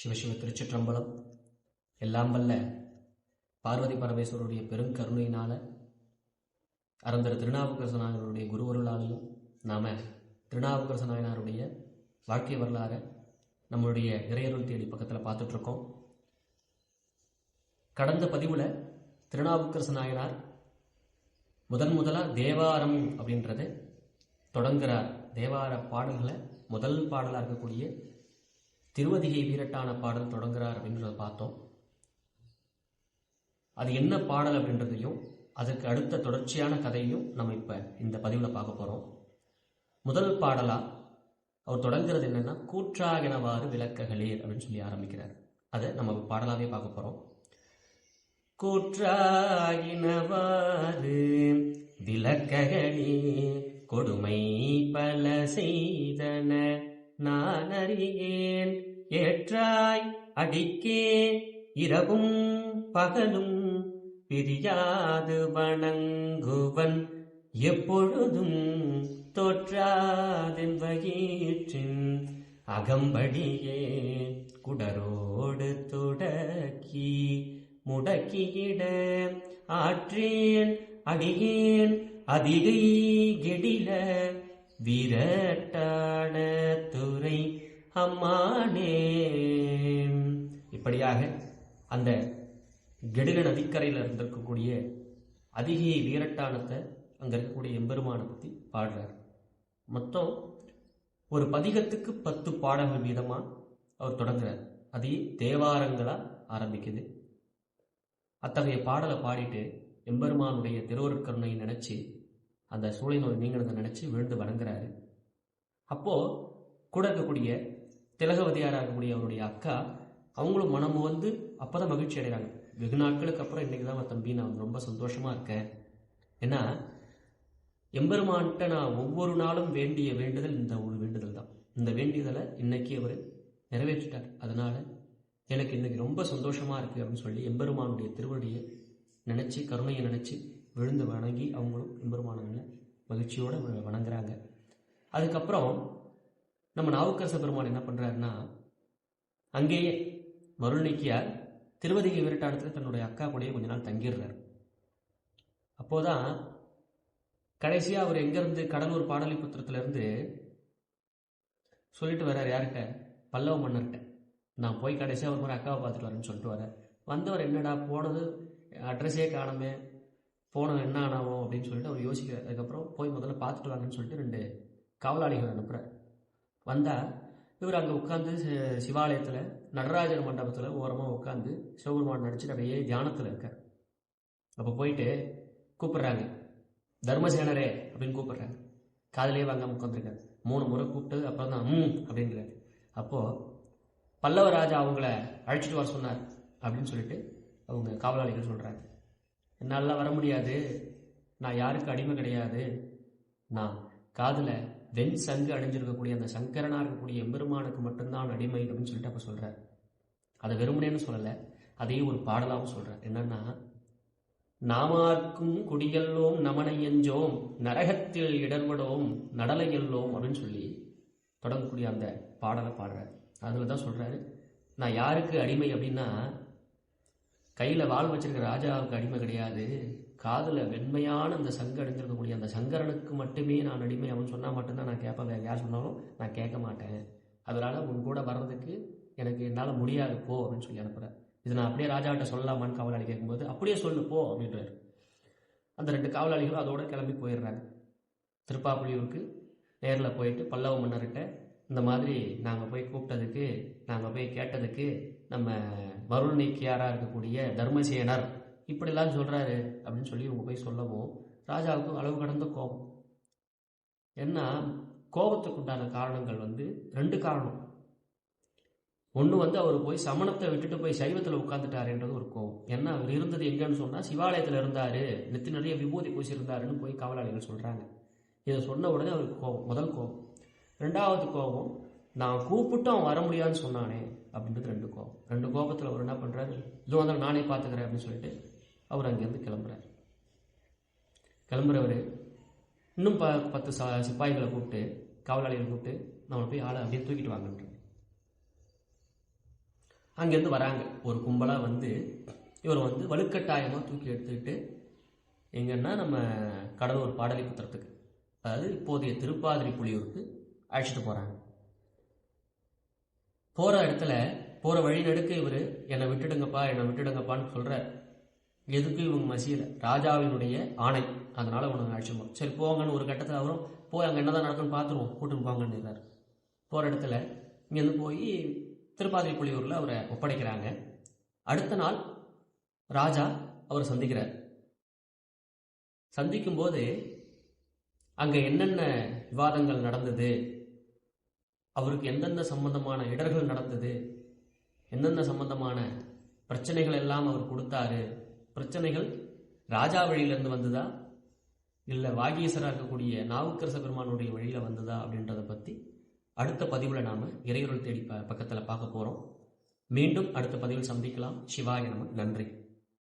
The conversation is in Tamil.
சிவசிவ திருச்சிற்றம்பலம். எல்லாம் வல்ல பார்வதி பரமேஸ்வரருடைய பெருங்கருணையினால அறந்தர் திருநாவுக்கரச நாயனருடைய குருவருளாலையும் நாம திருநாவுக்கரச நாயனாருடைய வாழ்க்கை வரலாறை நம்மளுடைய இறையருள் தேடி பக்கத்தில் பார்த்துட்டு இருக்கோம் கடந்த பதிவுல திருநாவுக்கரச நாயனார் முதன் முதலா தேவாரம் அப்படின்றது தொடங்குறார். தேவார பாடல்களை முதல் பாடலாக இருக்கக்கூடிய திருவதிகை வீரட்டான பாடல் தொடங்குறார் அப்படின்றத பார்த்தோம். அது என்ன பாடல் அப்படின்றதையும் அதுக்கு அடுத்த தொடர்ச்சியான கதையும் நம்ம இப்ப இந்த பதிவில் பார்க்க போறோம். முதல் பாடலா அவர் தொடங்குறது என்னன்னா கூற்றாகெனவாறு விளக்ககளீர் அப்படின்னு சொல்லி ஆரம்பிக்கிறார். அதை நம்ம பாடலாவே பார்க்க போறோம். கூற்றாகினவாறு விளக்ககளே கொடுமை பல செய்தன நான் அறியேன். ஏற்றாய் அடிக்கே. இரவும் பகலும் பிரியாது வணங்குவன். எப்பொழுதும் தோற்றாதென் வயிற்றின் அகம்படியே. குடரோடு தொடக்கி முடக்கியிட ஆற்றேன். அடியேன். அதிகை கெடில விரட்டான துறை அம்மானே. இப்படியாக அந்த கெடுக நதிக்கரையில் இருந்திருக்கக்கூடிய அதிகை வீரட்டானத்தை அங்க இருக்கக்கூடிய எம்பெருமானை பத்தி பாடுறார். மொத்தம் ஒரு பதிகத்துக்கு பத்து பாடல்கள் வீதமா அவர் தொடங்குறார். அதே தேவாரங்களா ஆரம்பிக்குது. அத்தகைய பாடலை பாடிட்டு எம்பெருமானுடைய திருவருட்கருணையை நினைச்சு அந்த சூளை நோய் நீங்கிறத நினைச்சு விழுந்து வணங்குறாரு. அப்போ கூட இருக்கக்கூடிய திலகவதியாராக இருக்கக்கூடிய அவருடைய அக்கா அவங்களும் மனம் வந்து அப்பதான் மகிழ்ச்சி அடைகிறாங்க வெகு நாட்களுக்கு அப்புறம் இன்றைக்கி தான் தம்பி நான் ரொம்ப சந்தோஷமா இருக்கேன். ஏன்னா எம்பெருமான்கிட்ட நான் ஒவ்வொரு நாளும் வேண்டிய வேண்டுதல் இந்த ஒரு வேண்டுதல் தான். இந்த வேண்டியதலை இன்னைக்கு அவர் நிறைவேற்றிட்டார். அதனால எனக்கு இன்னைக்கு ரொம்ப சந்தோஷமா இருக்கு அப்படின்னு சொல்லி எம்பெருமானுடைய திருவடியை நினைச்சு கருணையை நினைச்சு விழுந்து வணங்கி அவங்களும் எம்பெருமானங்களை மகிழ்ச்சியோட வணங்குறாங்க. அதுக்கப்புறம் நம்ம நாவுக்கரச பெருமான் என்ன பண்றாருன்னா அங்கேயே மருள்நீக்கியார் திருவதிகை தன்னுடைய அக்கா கூடயே கொஞ்ச நாள் தங்கிடுறார். அப்போதான் கடைசியா அவர் எங்கிருந்து கடலூர் பாடலிபுத்திரத்துல இருந்து சொல்லிட்டு வர்றார் யார்கிட்ட பல்லவ மன்னர்கிட்ட நான் போய் கடைசியாக ஒரு முறை அக்காவை பார்த்துட்டு வரேன்னு சொல்லிட்டு வரேன் வந்தவர் என்னடா போனது? அட்ரஸே காணுமே. போனது என்ன ஆனாவும் அப்படின்னு சொல்லிட்டு அவர் யோசிக்கிறார். அதுக்கப்புறம் போய் முதல்ல பார்த்துட்டு வாங்கன்னு சொல்லிட்டு ரெண்டு காவலாளிகள் அனுப்புகிறார் வந்தால் இவர் அங்கே உட்காந்து சிவாலயத்தில் நடராஜர் மண்டபத்தில் ஓரமாக உட்காந்து சிவபெருமான் நடிச்சுட்டு அப்படியே தியானத்தில் இருக்கார். அப்போ போயிட்டு கூப்பிடுறாங்க. தர்மசேனரே அப்படின்னு கூப்பிடுறாங்க. காதலே வாங்காமல் உட்காந்துருக்காரு மூணு முறை கூப்பிட்டு அப்புறம் தான் ம் அப்படின்றாரு அப்போது பல்லவ ராஜா அவங்கள அழைச்சிட்டு வர சொன்னார் அப்படின்னு சொல்லிட்டு அவங்க காவலாளிகள் சொல்கிறாங்க என்னால் வர முடியாது. நான் யாருக்கு அடிமை கிடையாது. நான் காதில் வெண் சங்கு அணிஞ்சிருக்கக்கூடிய அந்த சங்கரனாக இருக்கக்கூடிய எம்பெருமானுக்கு மட்டும்தான் அடிமை அப்படின்னு சொல்லிட்டு அப்போ சொல்கிறார் அதை வெறுமனேன்னு சொல்லலை. அதையும் ஒரு பாடலாகவும் சொல்றார். என்னன்னா நாமார்க்கும் குடியல்லோம் நமனையஞ்சோம் நரகத்தில் இடர்படோம் நடலையல்லோம் அப்படின்னு சொல்லி தொடங்கக்கூடிய அந்த பாடலை பாடுறேன் அதில் தான் சொல்கிறாரு நான் யாருக்கு அடிமை அப்படின்னா கையில வாழ் வச்சிருக்க ராஜாவுக்கு அடிமை கிடையாது. காதுல வெண்மையான அந்த சங்கு அடைஞ்சிருக்கக்கூடிய அந்த சங்கரனுக்கு மட்டுமே நான் அடிமை அவன் சொன்னா மட்டும்தான் நான் கேட்பேன். யார் சொன்னாலும் நான் கேட்க மாட்டேன். அதனால உன் கூட வர்றதுக்கு எனக்கு என்னால முடியாது போ அப்படின்னு சொல்லி அனுப்புறேன். இது நான் அப்படியே ராஜாவிட்ட சொல்லலாமான்னு காவலாளி கேட்கும்போது அப்படியே சொல்லு போ அப்படின்றாரு. அந்த ரெண்டு காவலாளிகளும் அதோட கிளம்பி போயிடுறாங்க. திருப்பாப்புலியூருக்கு நேரில் போயிட்டு பல்லவ மன்னர்கிட்ட இந்த மாதிரி நாங்கள் போய் கூப்பிட்டதுக்கு நாங்கள் போய் கேட்டதுக்கு நம்ம மருள் நீக்கியாராக இருக்கக்கூடிய தர்மசேனர் இப்படிலாம் சொல்கிறாரு அப்படின்னு சொல்லி இவங்க போய் சொல்லவும் ராஜாவுக்கு அளவு கடந்த கோபம். ஏன்னா கோபத்துக்கு உண்டான காரணங்கள் வந்து ரெண்டு காரணம். ஒன்று வந்து அவர் போய் சமணத்தை விட்டுட்டு போய் சைவத்தில் உட்காந்துட்டாருன்றது ஒரு கோபம். ஏன்னா அவர் இருந்தது எங்கன்னு சொன்னால் சிவாலயத்தில் இருந்தார் நெத்தி நிறைய விபூதி பூசியிருந்தாருன்னு போய் காவலாளிகள் சொல்கிறாங்க இதை சொன்ன உடனே அவருக்கு கோபம் முதல் கோபம். ரெண்டாவது கோபம் நான் கூப்பிட்டு அவன் வர முடியாதுன்னு சொன்னானே அப்படின்றது ரெண்டு கோபம். ரெண்டு கோபத்தில் அவர் என்ன பண்ணுறாரு இது வந்து நானே பார்த்துக்கிறேன் அப்படின்னு சொல்லிட்டு அவர் அங்கேருந்து கிளம்புறாரு. கிளம்புறவர் இன்னும் ப பத்து சா சிப்பாய்களை கூப்பிட்டு காவலாளிகளை கூப்பிட்டு நம்மளை போய் ஆளை அப்படியே தூக்கிட்டு வாங்கன்ற அங்கேருந்து வராங்க. ஒரு கும்பலாக வந்து இவர் வந்து வலுக்கட்டாயமாக தூக்கி எடுத்துக்கிட்டு எங்கன்னா நம்ம கடலூர் பாடலிபுத்திரத்துக்கு. அதாவது இப்போதைய திருப்பாதிரி புலியூருக்கு அழைச்சிட்டு போகிறாங்க போகிற இடத்துல போகிற வழி நடுக்க இவர் என்னை விட்டுடுங்கப்பா என்னை விட்டுடுங்கப்பான்னு சொல்கிறார் எதுக்கும் இவங்க மசியல. ராஜாவினுடைய ஆணை. அதனால உனக்கு அழைச்சிட்டு சரி போங்கன்னு ஒரு கட்டத்தில் அவரும் போய் அங்கே என்னதான் நடக்குன்னு பார்த்துருவோம் கூட்டுன்னு போங்கன்னு போகிற இடத்துல இங்கேருந்து போய் திருப்பாதிரி புலியூரில் அவரை ஒப்படைக்கிறாங்க. அடுத்த நாள் ராஜா அவரை சந்திக்கிறார். சந்திக்கும்போது அங்கே என்னென்ன விவாதங்கள் நடந்தது? அவருக்கு எந்தெந்த சம்பந்தமான இடர்கள் நடந்தது எந்தெந்த சம்பந்தமான பிரச்சனைகள் எல்லாம் அவர் கொடுத்தாரு பிரச்சனைகள் ராஜா வழியிலேருந்து வந்ததா? இல்லை வாகீசராக இருக்கக்கூடிய நாவுக்கரச பெருமானுடைய வழியில் வந்ததா அப்படின்றத பற்றி அடுத்த பதிவில் நாம் இறையொருள் தேடி ப பக்கத்தில் பார்க்க போகிறோம் மீண்டும் அடுத்த பதிவில் சந்திக்கலாம். சிவாய நமக்கு நன்றி.